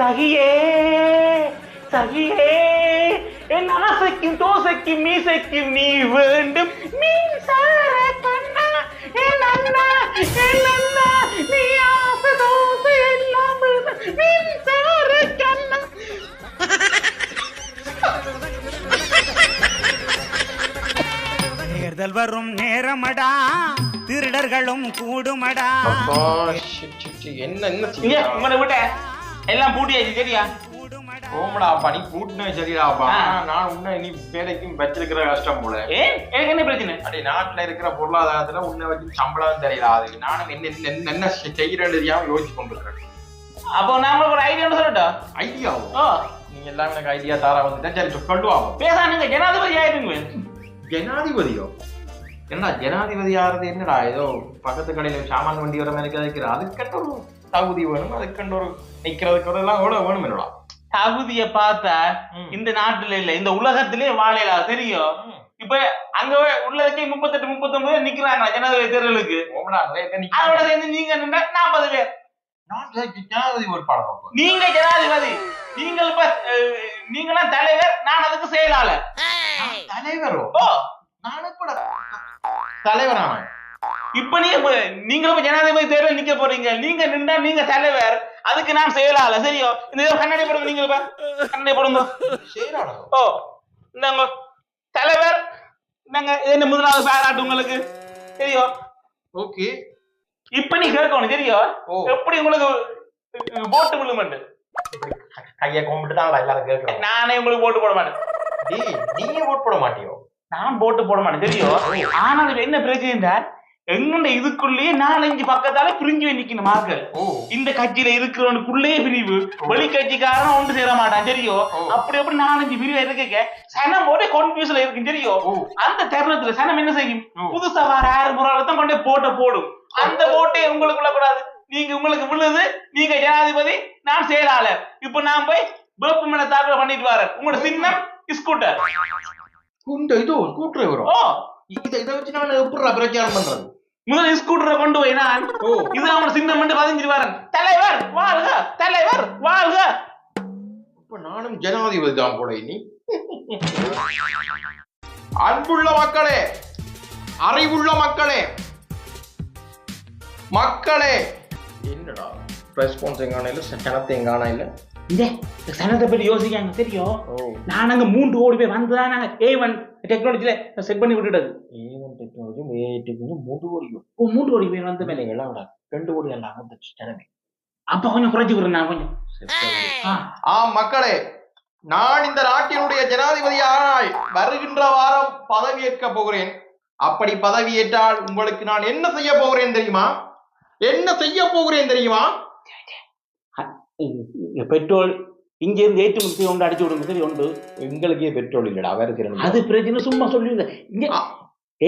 சகியே சகியே. என் ஆசைக்கும் தோசைக்கும் மீசைக்கும் நீ வேண்டும். மீன்சார கண்ணா என் அண்ணா என் அண்ணா. நீ ஆசை தோசை எல்லாம் மீன்சார கண்ணா. தேர்தல் வரும் நேரமடா திருடர்களும் கூடுமடா. அப்பா, shit, shit, shit. என்ன என்ன எல்லாம் பூட்டியாச்சு சரியா? அப்பா நீ கூட்டினே சரிடாப்பா. நான் உன்னை நீ வேலைக்கும் வச்சிருக்கிற கஷ்டம் போல. எனக்கு என்ன பிரச்சனை? அடி நாட்டுல இருக்கிற பொருளாதாரத்துல உன்னை வச்சு சம்பளம் தெரியல அது? நானும் என்ன என்ன- தெரியாம யோசிச்சு கொண்டிருக்கிறேன். அப்போ நாம ஒரு ஐடியா சொல்லட்டும் ஐடியாவும் ஓ? நீங்க எல்லாம் எனக்கு ஐடியா தாரா வந்துட்டா சரி சொல்லுவாங்க பேசானுங்க ஜனாதிபதி ஆயிருங்க. ஜனாதிபதியோ? என்னடா ஜனாதிபதி ஆறது என்னடா? ஏதோ பக்கத்து கடையில சாமான் வண்டி வர மாதிரி கிடைக்கிற அதுக்கென்று ஒரு தகுதி வேணும்? அதுக்கென்று ஒரு நிக்கிறதுக்கு எல்லாம் எவ்வளவு வேணும் என்னடா? தகுதிய பார்த்தா. இந்த நாட்டுல இல்ல இந்த உலகத்திலே வாழையலாம் தெரியும். இப்ப அங்க உள்ளதுக்கே முப்பத்தெட்டு முப்பத்தொன்பது நிக்கிறாங்க ஜனாதிபதி தேர்தலுக்கு? அதோட? சேர்ந்து நீங்க நின்னா நாற்பது பேர். ஜனாதிபதி ஒரு பாடம் நீங்க ஜனாதிபதி. நீங்கள் இப்ப நீங்களாம் தலைவர் நான் அதுக்கு செயலாளர். தலைவரோ? ஓ. நான் எப்பட தலைவரான இப்ப நீங்க நீங்களும் ஜனாதிபதி தேர்தல் நிக்க போறீங்க. நீங்க நின்றா நீங்க தலைவர். அதுக்கு நான் செயலாளர். சரியோ? இந்த கண்ணாடி போடுங்க நீங்க கண்ணாடி போடுங்க. ஓ இந்தாங்க. தலைவர். இது என்ன முதலாவது பாராட்டு உங்களுக்கு? தெரியும் ஓகே. இப்ப நீ கேட்கணும் ஓ. எப்படி உங்களுக்கு போட்டு விழுமண்டு கையை கும்பிட்டு தான் எல்லாரும் கேட்கறோம் நானே உங்களுக்கு போட்டு போட மாட்டேன். டேய் நீங்க ஓட் போட மாட்டியோ? நான் போட்டு போட மாட்டேன் தெரியும் ஆனா இப்ப என்ன பிரச்சனை எங்கண்ட இதுக்குள்ளேயே நாலஞ்சு பக்கத்தால பிரிஞ்சு நிக்கணும் ஓ. இந்த கட்சியில இருக்கிறவனுக்குள்ளே பிரிவு. வெளி கட்சிக்காரன் ஒன்று சேர மாட்டான் ஓ. அப்படி அப்படி நாலஞ்சு பிரிவு இருக்க சனம் ஒரே கன்ஃபியூஸ்ல இருக்கு தெரியும் ஓ. அந்த தருணத்துல சனம் என்ன செய்யும். புதுசா வர ஆறு முறை தான் கொண்டு போட்ட போடும். அந்த போட்டே உங்களுக்கு விழக்கூடாது. நீங்க உங்களுக்கு விழுது நீங்க ஜனாதிபதி நான் செயலாளர். இப்ப நான் போய் வேப்பமலை தாக்கல் பண்ணிட்டு வரேன். உங்களோட சின்னம் ஸ்கூட்டர் இது ஓ. இதை இதை வச்சு நான் எப்படி பிரச்சாரம் பண்றது? முதல்ல ஸ்கூட்டரை கொண்டு போய் நான் ஓ. இது அவனோட சின்னம் மட்டும் பதிஞ்சிட்டு வரேன் தலைவர் வாழ்க தலைவர் வாழ்க. இப்ப நானும் ஜனாதிபதி தான் போல இனி. அன்புள்ள மக்களே அறிவுள்ள மக்களே மக்களே. என்னடா? ரெஸ்பான்ஸ் எங்கான இல்ல சனத்தை எங்கான இல்ல இந்த சனத்தை பற்றி யோசிக்காங்க தெரியும்? நான் அங்க மூன்று கோடி பேர் வந்துதான் நாங்க ஏ ஒன் டெக்னாலஜில செட் பண்ணி விட்டுட்டது. ஏவன் டெக்னாலஜி ஏஐ டெக்னாலஜி மூன்று கோடியும் ஓ மூன்று கோடி பேர் வந்த மேலே. எல்லாம் விட ரெண்டு கோடி எல்லாம் வந்துச்சு ஜனமே அப்ப கொஞ்சம் குறைச்சு விடுறேன் நான் கொஞ்சம். ஆ, மக்களே நான் இந்த நாட்டினுடைய ஜனாதிபதியானால் வருகின்ற வாரம் பதவியேற்க போகிறேன். அப்படி பதவியேற்றால் உங்களுக்கு நான் என்ன செய்ய போகிறேன் தெரியுமா? என்ன செய்ய போகிறேன் தெரியுமா? பெட்ரோல் இங்க இருந்து ஏற்றுமதி ஒன்று அடிச்சு விடுங்க சரி ஒன்று எங்களுக்கே பெட்ரோல் இல்லடா வேற திறன் அது பிரச்சனை சும்மா ஆ.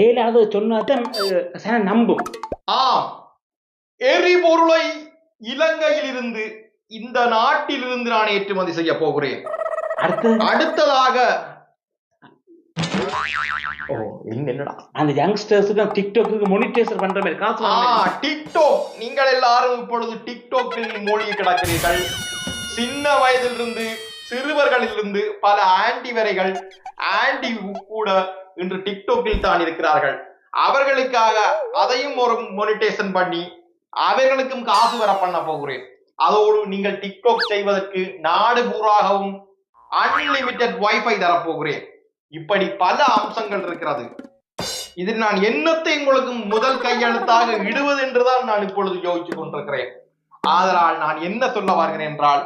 ஏழாவது சொன்னாதான் நம்பும். ஆம் எரிபொருளை இலங்கையில் இருந்து இந்த நாட்டிலிருந்து நான் ஏற்றுமதி செய்ய போகிறேன். அடுத்தது அடுத்ததாக ஓ என்னடா? அந்த யங்ஸ்டர்ஸுக்கு டிக்டாக்கு மொனிட்டேஷன் பண்ற மாதிரி காசு. டிக்டாக் நீங்கள் எல்லாரும் இப்பொழுது டிக்டாக்கில் மூழ்கி கிடக்கிறீர்கள். சின்ன வயதிலிருந்து சிறுவர்களிலிருந்து பல ஆண்டி வரைகள் ஆண்டி கூட இன்று டிக்டோக்கில் தான் இருக்கிறார்கள். அவர்களுக்காக அதையும் ஒரு மொனிட்டேஷன் பண்ணி அவர்களுக்கும் காசு வர பண்ண போகிறேன். அதோடு நீங்கள் டிக்டாக் செய்வதற்கு நாடு பூராகவும் அன்லிமிட்டெட் வைஃபை தரப்போகிறேன். இப்படி பல அம்சங்கள் இருக்கிறது. இதில் நான் என்னத்தை உங்களுக்கு முதல் கையெழுத்தாக இடுவது என்றுதான் நான் இப்பொழுது யோசித்துக் கொண்டிருக்கிறேன். ஆதலால் நான் என்ன சொல்ல வருகிறேன் என்றால்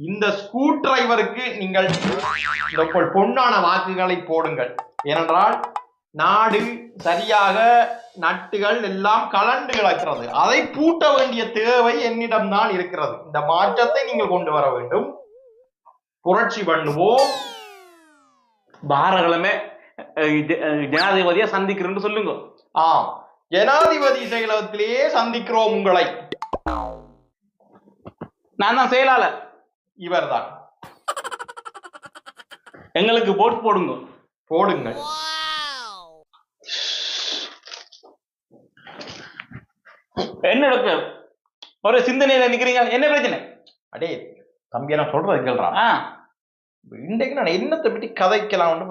இந்த ஸ்கூ டிரைவருக்கு நீங்கள் பொன்னான வாக்குகளை போடுங்கள். ஏனென்றால் நாடு சரியாக நட்டுகள் எல்லாம் கலண்டு கிடக்கிறது. அதை பூட்ட வேண்டிய தேவை என்னிடம்தான் இருக்கிறது. இந்த மாற்றத்தை நீங்கள் கொண்டு வர வேண்டும். புரட்சி பண்ணுவோம். பாரகிழமை ஜனாதிபதியை ஜ- சந்திக்கிறேன்னு சொல்லுங்க. ஆம். ஜனாதிபதி செயலகத்திலேயே சந்திக்கிறோம் உங்களை. நான் தான் செயலாளர். இவர்தான். எங்களுக்கு போட் போடுங்க. போடுங்கள். என்ன ஒரு சிந்தனையில நிக்கிறீங்க? என்ன பிரச்சனை? அடே தம்பி நான் சொல்றது கேள்றான் ஆ. இன்றைக்கு நான் என்னத்தை பற்றி கதைக்கலாம்னு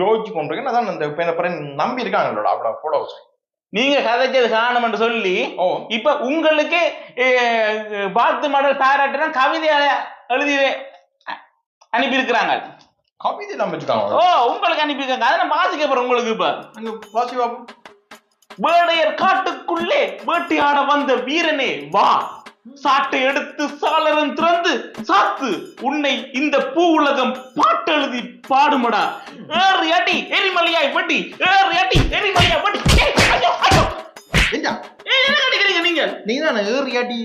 யோசிச்சு கொண்டிருக்கேன். அதான் இந்த பிறகு நம்பி இருக்காங்களோட அவ்வளோ ஃபோட்டோஸ் நீங்க கதைச்சது காரணம் சொல்லி ஓ. இப்ப உங்களுக்கு வாழ்த்து மடல் பாராட்டுனா கவிதையால எழுதி அனுப்பி இருக்கிறாங்க கவிதை வச்சுக்காங்க ஓ உங்களுக்கு அனுப்பி இருக்காங்க அதை நான் வாசிக்க போறேன் உங்களுக்கு இப்ப. வாசி வேடையர் காட்டுக்குள்ளே வேட்டையாட வந்த வீரனே வா. சாட்டை எடுத்து சாளரம் திறந்து சாத்து உன்னை இந்த பூ உலகம் பாட்டெழுதி பாடுமடா. ஏறு அடி எரிமலையாய் வட்டி ஏறு அடி எரிமலையாய் வட்டி ஐயோ, ஐயோ. என்ன நீங்க? நீ தான் ஏறியாட்டி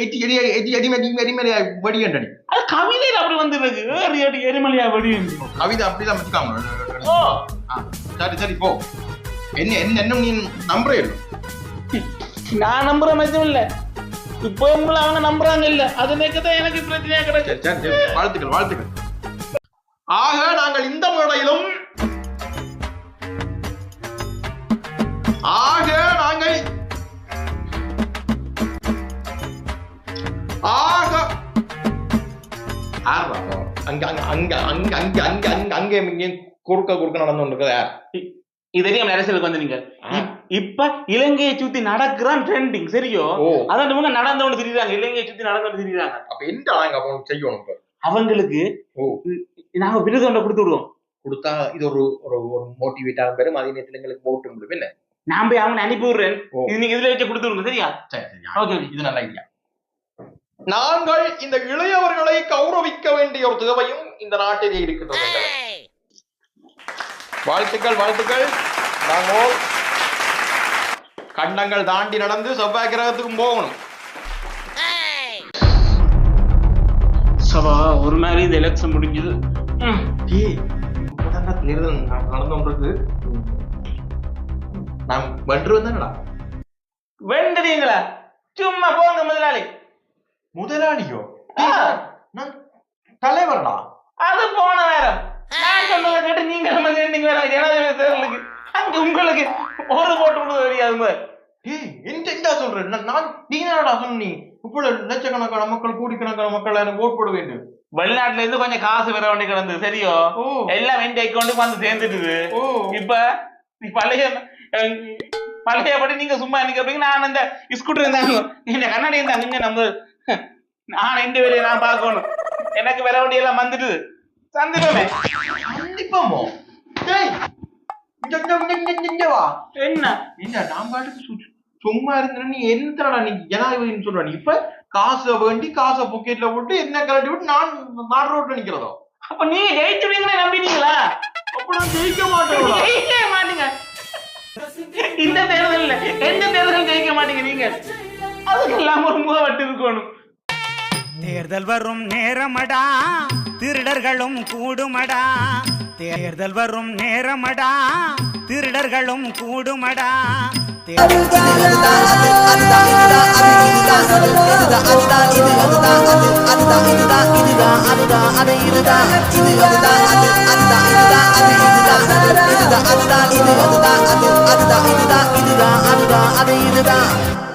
எட்டி எடி எடி எடிமேடி எடிமேடி வடிகண்டடி அது கவிதையில அப்படி வந்துருக்கு. ஏறு அடி எரிமலையாய் வடி கவிதை அப்படிதான் வச்சுக்காங்க ஓ ஆ, சரி சரி போ. என்ன என்ன என்ன நீ நம்புறே நான் நம்புற மட்டும் இல்ல. இப்போ உங்களை அவங்க நம்புறாங்க இல்ல. அது தான் எனக்கு பிரச்சனையா சரி வாழ்த்துக்கள் வாழ்த்துக்கள். ஆக நாங்கள் இந்த முறையிலும் ஆக நாங்கள் ஆக அங்க அங்க அங்க அங்க அங்க அங்க அங்க அங்க குறுக்க குறுக்க நடந்து கொண்டிருக்குதா இது தெரியாம அரசியலுக்கு வந்து நீங்க இப்ப இலங்கையை சுத்தி நடக்கிறான் ட்ரெண்டிங் சரியோ? ஓ. அதான் இவங்க நடந்தவனு தெரியுறாங்க. இலங்கையை சுத்தி நடந்தவனு தெரியுறாங்க. அப்ப என்ன அப்ப செய்யணும் அவங்களுக்கு. நாங்க விருது ஒன்றை கொடுத்து விடுவோம். கொடுத்தா இது ஒரு ஒரு ஒரு மோட்டிவேட்டாக பெரும் அதே நேரத்தில் எங்களுக்கு போட்டு முடியும் என்ன? நான் போய் அவனை அனுப்பி விடுறேன். இது நீங்க இதுல வச்சு கொடுத்து விடுங்க சரியா? சரி சரி. ஓகே இது நல்ல ஐடியா நாங்கள் இந்த இளையவர்களை கௌரவிக்க வேண்டிய ஒரு தேவையும் இந்த நாட்டிலே எங்களுக்கு. வாழ்த்துக்கள் வாழ்த்துக்கள். நாங்கள் கண்டங்கள் தாண்டி நடந்து செவ்வாய் கிரகத்துக்கும் போகணும். சபா ஒரு மாதிரி இந்த எலெக்ஷன் முடிஞ்சது. தேர்தல் ந- நடந்து கொண்டிருக்கு நான் வென்று வந்தேன்டா வெண்டுறீங்களா சும்மா போங்க முதலாளி. முதலாளியோ. நான் தலைவர்டா. அது போன நேரம். நான் சொன்னதை கேட்டு நீங்க நம்ம வேற ஜனாதிபதி தேர்தலுக்கு? அங்க உங்களுக்கு ஒரு போட்டு கொடுக்க தெரியாது முதல். ஏய் என்ன சொல்ற? நான் நீ என்னடா சொன்ன? இப்படி லட்சக்கணக்கான மக்கள் கோடிக்கணக்கான மக்கள் எனக்கு ஓட் போட வேண்டும். வெளிநாட்டுல இருந்து கொஞ்சம் காசு பெற வேண்டி கிடந்தது சரியோ? எல்லாம் எந்த அக்கௌண்ட்டுக்கு வந்து சேர்ந்துட்டுது. ஓ. இப்ப நீ பழைய பழையபடி நீங்க சும்மா நிக்கிறீங்க நான் அந்த ஸ்கூட்டர் இருந்தாங்க இந்த கண்ணாடி இருந்தாங்க நம்ம நான் ரெண்டு பேரையும் நான் பார்க்கணும். எனக்கு வர வேண்டிய எல்லாம் வந்துட்டு சந்திப்பமே கண்டிப்பாமோ டேய் என்ன என்ன நான் பாட்டுக்கு சு- சும்மா இருந்தேன் நீ என்னடா நீ ஜனாதிபதினு சொல்ற நீ இப்ப காசை வேண்டி காசை பொக்கெட்ல போட்டு என்ன கலட்டி விட்டு நான் நாடு ரோட்ல நிக்கிறதோ அப்ப நீ ஜெயிச்சுடுவீங்கன்னு நம்பினீங்களா அப்ப நான் ஜெயிக்க மாட்டேன் ஜெயிக்கவே மாட்டீங்க இந்த தேர்தல்ல எந்த தேர்தலும் ஜெயிக்க மாட்டீங்க நீங்க அதுக்கெல்லாம் ஒரு முகவட்டு இருக்கணும் தேர்தல் வரும் நேரமடா திருடர்களும் கூடுமடா தேர்தல் வரும் நேரமடா திருடர்களும் கூடுமடா. தே- அதுதான்